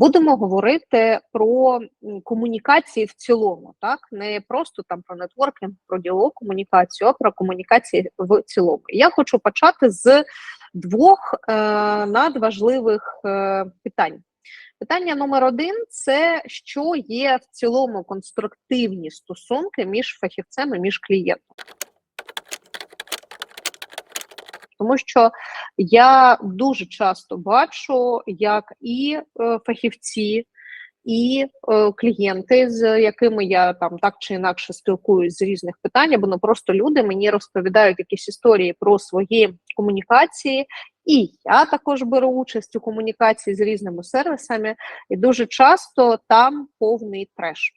Будемо говорити про комунікації в цілому, так не просто там про нетворкінг, про діалог комунікацію, а про комунікації в цілому. Я хочу почати з двох е, надважливих е, питань. Питання номер один це що є в цілому конструктивні стосунки між фахівцем і між клієнтом. Тому що я дуже часто бачу, як і е, фахівці, і е, клієнти, з якими я там так чи інакше спілкуюсь з різних питань, або ну просто люди мені розповідають якісь історії про свої комунікації, і я також беру участь у комунікації з різними сервісами, і дуже часто там повний треш.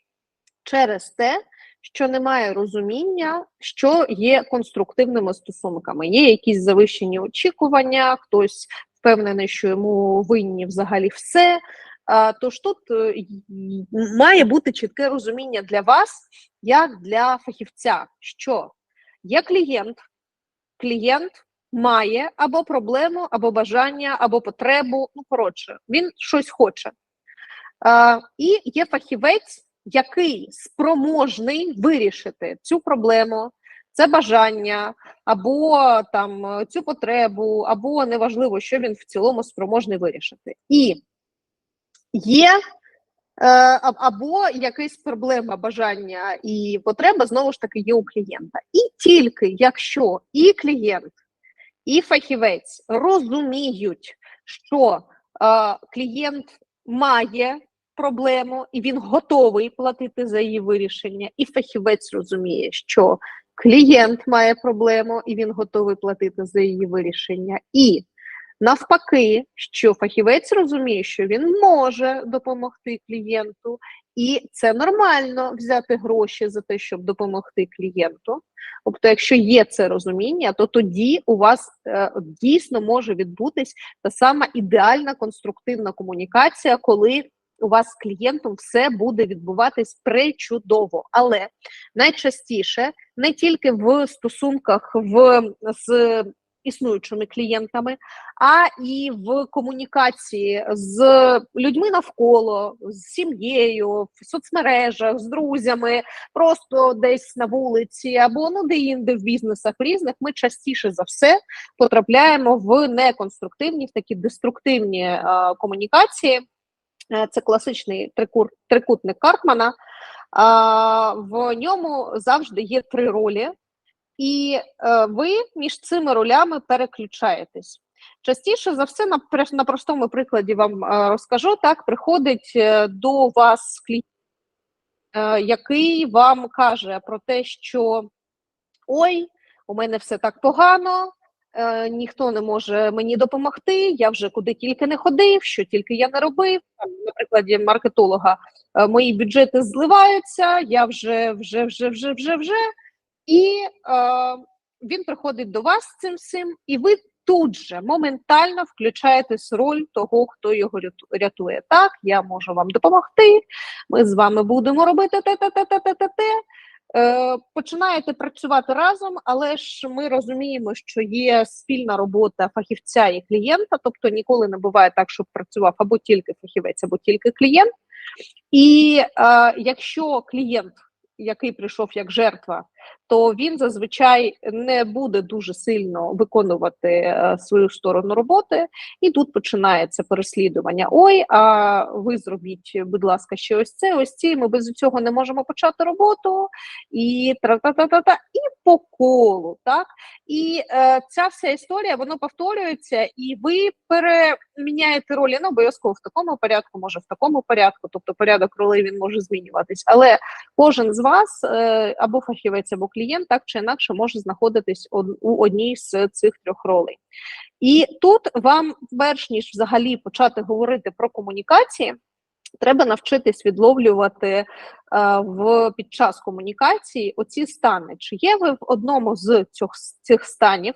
Через те, що немає розуміння, що є конструктивними стосунками. Є якісь завищені очікування, хтось впевнений, що йому винні взагалі все. Тож тут е, має бути чітке розуміння для вас, як для фахівця, що є клієнт, клієнт має або проблему, або бажання, або потребу. Ну, коротше, він щось хоче. І є фахівець, який спроможний вирішити цю проблему, це бажання, або там цю потребу, або неважливо, що він в цілому спроможний вирішити. І є е, або якась проблема, бажання і потреба знову ж таки є у клієнта. І тільки якщо і клієнт, і фахівець розуміють, що е, клієнт має проблему, і він готовий платити за її вирішення, і фахівець розуміє, що клієнт має проблему, і він готовий платити за її вирішення. І навпаки, що фахівець розуміє, що він може допомогти клієнту, і це нормально взяти гроші за те, щоб допомогти клієнту. Тобто, якщо є це розуміння, то тоді у вас е, дійсно може відбутись та сама ідеальна конструктивна комунікація, коли у вас з клієнтом все буде відбуватись пречудово. Але найчастіше не тільки в стосунках в з існуючими клієнтами, а і в комунікації з людьми навколо, з сім'єю, в соцмережах, з друзями, просто десь на вулиці, або ну де-інде в бізнесах різних, ми частіше за все потрапляємо в неконструктивні, в такі деструктивні е, комунікації. Е, це класичний трикур, трикутник Карпмана. В ньому завжди є три ролі, і е, ви між цими ролями переключаєтесь. Частіше за все, на на простому прикладі вам е, розкажу, так приходить до вас клієнт, який вам каже про те, що ой, у мене все так погано, е, ніхто не може мені допомогти. Я вже куди тільки не ходив, що тільки я не робив. На прикладі маркетолога е, мої бюджети зливаються, я вже, вже, вже, вже, вже, вже. І е, він приходить до вас цим всім, і ви тут же моментально включаєтесь роль того, хто його рятує. Так, я можу вам допомогти. Ми з вами будемо робити те-те-те-те-те-те. Е, починаєте працювати разом, але ж ми розуміємо, що є спільна робота фахівця і клієнта, тобто ніколи не буває так, щоб працював або тільки фахівець, або тільки клієнт. І е, якщо клієнт, який прийшов як жертва, то він зазвичай не буде дуже сильно виконувати е, свою сторону роботи, і тут починається переслідування. Ой, а ви зробіть, будь ласка, ще ось це, ось ці. Ми без цього не можемо почати роботу, і тра-та-та-та-та, і по колу. так? І е, ця вся історія вона повторюється, і ви переміняєте ролі ну, обов'язково в такому порядку, може в такому порядку, тобто порядок ролей він може змінюватись, але кожен з вас е, або фахівець, або клієнт так чи інакше може знаходитись у одній з цих трьох ролей. І тут вам, перш ніж взагалі почати говорити про комунікації, треба навчитись відловлювати е, в під час комунікації оці стани. Чи є ви в одному з цих, цих станів?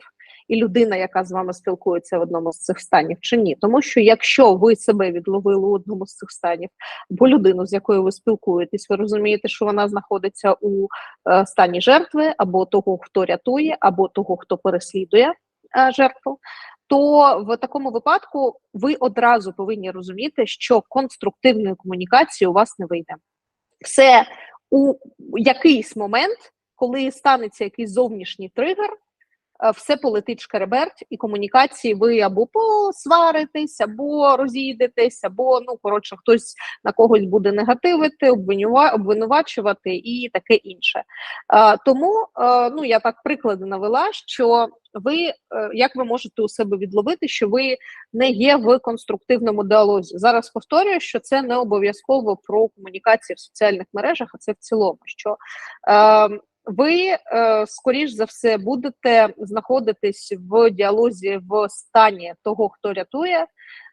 І людина, яка з вами спілкується в одному з цих станів, чи ні. Тому що якщо ви себе відловили у одному з цих станів, бо людину, з якою ви спілкуєтесь, ви розумієте, що вона знаходиться у е, стані жертви, або того, хто рятує, або того, хто переслідує е, жертву. то в такому випадку ви одразу повинні розуміти, що конструктивної комунікації у вас не вийде. Все у якийсь момент, коли станеться якийсь зовнішній тригер, все полетить шкереберть, і комунікації ви або посваритесь, або розійдетесь, або ну коротше, хтось на когось буде негативити, обвинувачувати і таке інше. Е, тому е, ну я так приклади навела, що ви як ви можете у себе відловити, що ви не є в конструктивному діалозі. Зараз повторюю, що це не обов'язково про комунікацію в соціальних мережах, а це в цілому. що е, ви, е, скоріш за все, будете знаходитись в діалозі в стані того, хто рятує.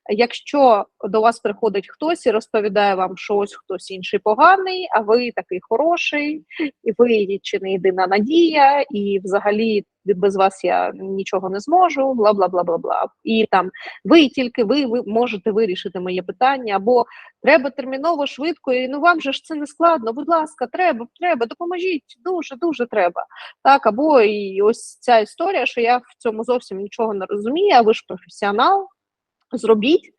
Якщо до вас приходить хтось і розповідає вам, що ось хтось інший поганий, а ви такий хороший, і ви чи не єдина надія, і взагалі без вас я нічого не зможу, бла бла бла бла бла. І там ви тільки ви, ви можете вирішити моє питання, або треба терміново, швидко, і ну вам же ж це не складно. Будь ласка, треба, треба, допоможіть, дуже, дуже треба. Так, або і ось ця історія, що я в цьому зовсім нічого не розумію, а ви ж професіонал, зробіть.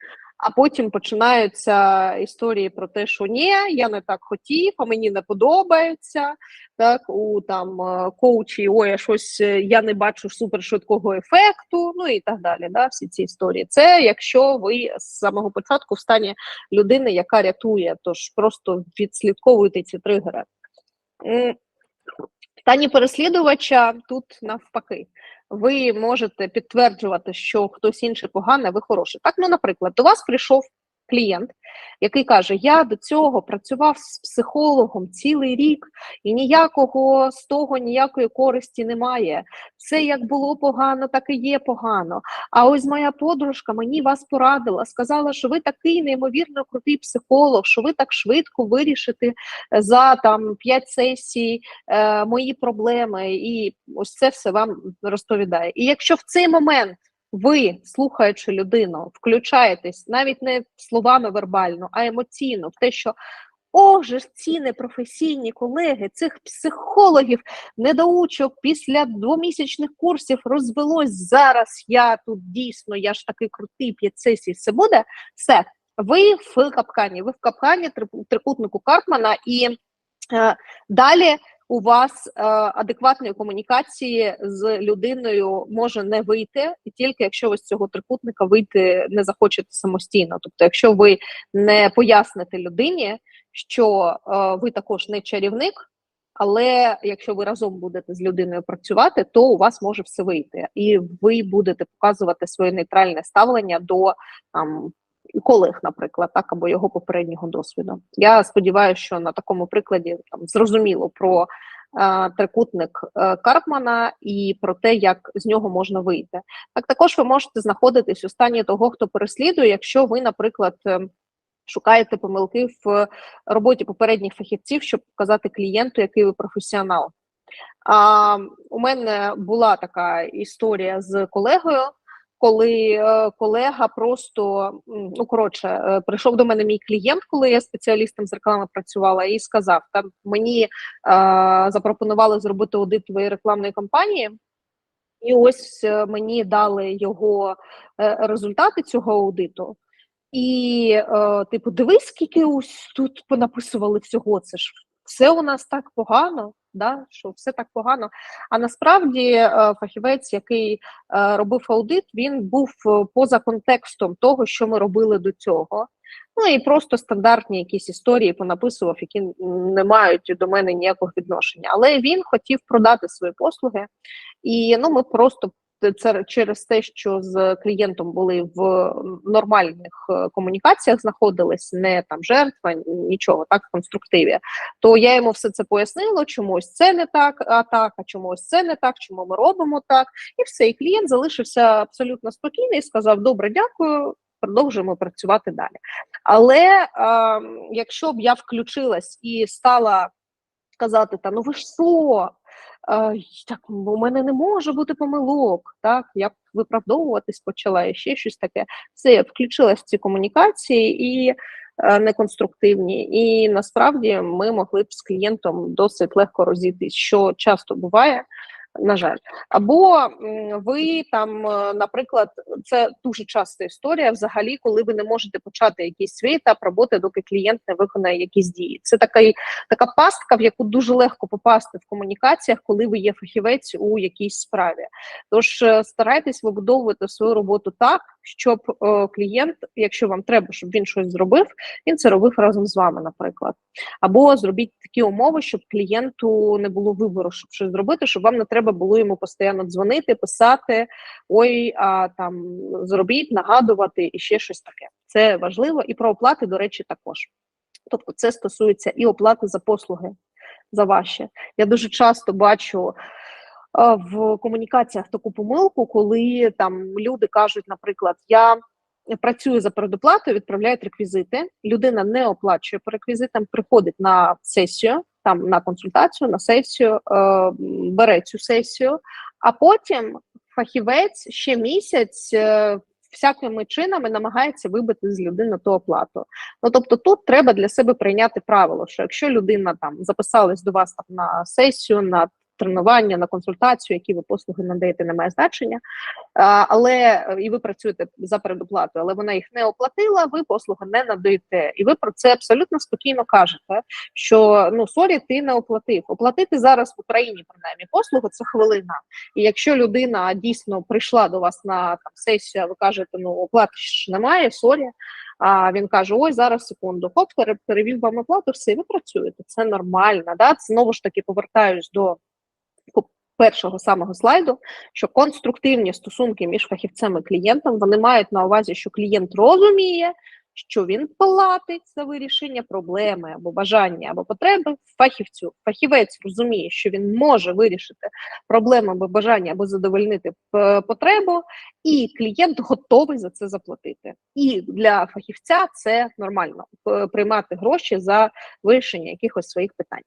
А потім починаються історії про те, що ні, я не так хотів, а мені не подобається. Так, у там е, коучі, ой, щось е, я не бачу супершвидкого ефекту, ну і так далі. Да, Всі ці історії. Це якщо ви з самого початку в стані людини, яка рятує, тож просто відслідковуйте ці тригери. В стані переслідувача тут навпаки ви можете підтверджувати, що хтось інший поганий, а ви хороший. Так, ну, наприклад, до вас прийшов клієнт, який каже: Я до цього працював з психологом цілий рік, і ніякого з того ніякої користі немає. Все як було погано, так і є погано. А ось моя подружка мені вас порадила, сказала, що ви такий неймовірно крутий психолог, що ви так швидко вирішите за там п'ять сесій е, мої проблеми, і ось це все вам розповідає. І якщо в цей момент ви, слухаючи людину, включаєтесь навіть не словами вербально, а емоційно в те, що о, ж ці непрофесійні колеги, цих психологів, недоучок після двомісячних курсів розвелось зараз. Я тут дійсно, я ж такий крутий п'ять сесій, все буде. Все, ви в капкані, ви в капкані трикутнику Карпмана, і е, далі у вас е, адекватної комунікації з людиною може не вийти, і тільки якщо ви з цього трикутника вийти не захочете самостійно. Тобто, якщо ви не поясните людині, що е, ви також не чарівник. Але якщо ви разом будете з людиною працювати, то у вас може все вийти, і ви будете показувати своє нейтральне ставлення до там колег, наприклад, так або його попереднього досвіду. Я сподіваюся, що на такому прикладі там зрозуміло про е, трикутник е, Карпмана і про те, як з нього можна вийти. Так також ви можете знаходитись у стані того, хто переслідує, якщо ви, наприклад. Е, шукаєте помилки в роботі попередніх фахівців, щоб показати клієнту, який ви професіонал. А, У мене була така історія з колегою, коли е, колега просто ну коротше е, прийшов до мене мій клієнт, коли я спеціалістом з реклами працювала, і сказав: там мені е, запропонували зробити аудит твоєї рекламної кампанії. І ось е, мені дали його результати цього аудиту. І, е, типу, дивись, скільки ось тут понаписували всього. Це ж все у нас так погано да, що все так погано. А насправді е, фахівець, який е, робив аудит, він був е, поза контекстом того, що ми робили до цього. Ну і просто стандартні якісь історії понаписував, які не мають до мене ніякого відношення. Але він хотів продати свої послуги, і ну ми просто це через те, що з клієнтом були в нормальних е, комунікаціях, знаходились не там жертва, нічого так в конструктиві. То я йому все це пояснила, чомусь це не так, а так, а чомусь це не так, чому ми робимо так, і все. І клієнт залишився абсолютно спокійний і сказав: Добре, дякую. Продовжуємо працювати далі. Але е, якщо б я включилась і стала казати, та ну ви ж що, так у мене не може бути помилок. Так, я виправдовуватись почала і ще щось таке. Я включилась ці комунікації і е, неконструктивні. І насправді ми могли б з клієнтом досить легко розійтись, що часто буває. На жаль, або ви там, е, наприклад, це дуже часта історія, взагалі, коли ви не можете почати якийсь свій етап роботи, доки клієнт не виконає якісь дії. Це така така пастка, в яку дуже легко попасти в комунікаціях, коли ви є фахівець у якійсь справі. Тож е, старайтесь вибудовувати свою роботу так, щоб е, клієнт, якщо вам треба, щоб він щось зробив, він це робив разом з вами, наприклад. Або зробіть такі умови, щоб клієнту не було вибору, щоб щось зробити, щоб вам не треба було йому постійно дзвонити, писати, ой, а там зробіть, нагадувати і ще щось таке. Це важливо, і про оплати, до речі, також. Тобто, це стосується і оплати за послуги за ваші. Я дуже часто бачу в комунікаціях таку помилку, коли там люди кажуть, наприклад, я працюю за передоплатою, відправляють реквізити. Людина не оплачує по реквізитам, приходить на сесію, там на консультацію, на сесію, е, бере цю сесію, а потім фахівець ще місяць. Е, Всякими чинами намагається вибити з людини ту оплату. Ну тобто, тут треба для себе прийняти правило, що якщо людина там записалась до вас там на сесію, на тренування, на консультацію, які ви послуги надаєте, не має значення, але і ви працюєте за передоплатою, але вона їх не оплатила, ви послуги не надаєте. І ви про це абсолютно спокійно кажете, що ну сорі, ти не оплатив. Оплатити зараз в Україні принаймні послугу це хвилина. І якщо людина дійсно прийшла до вас на там сесію, а ви кажете, ну оплати ж немає, сорі. А він каже: Ой, зараз секунду, хоп, перевів вам оплату, все, ви працюєте. Це нормально. Да? Знову ж таки повертаюсь до першого самого слайду, що конструктивні стосунки між фахівцем і клієнтом вони мають на увазі, що клієнт розуміє, що він платить за вирішення проблеми або бажання або потреби фахівцю. Фахівець розуміє, що він може вирішити проблему або бажання або задовольнити потребу, і клієнт готовий за це заплатити. І для фахівця це нормально приймати гроші за вирішення якихось своїх питань.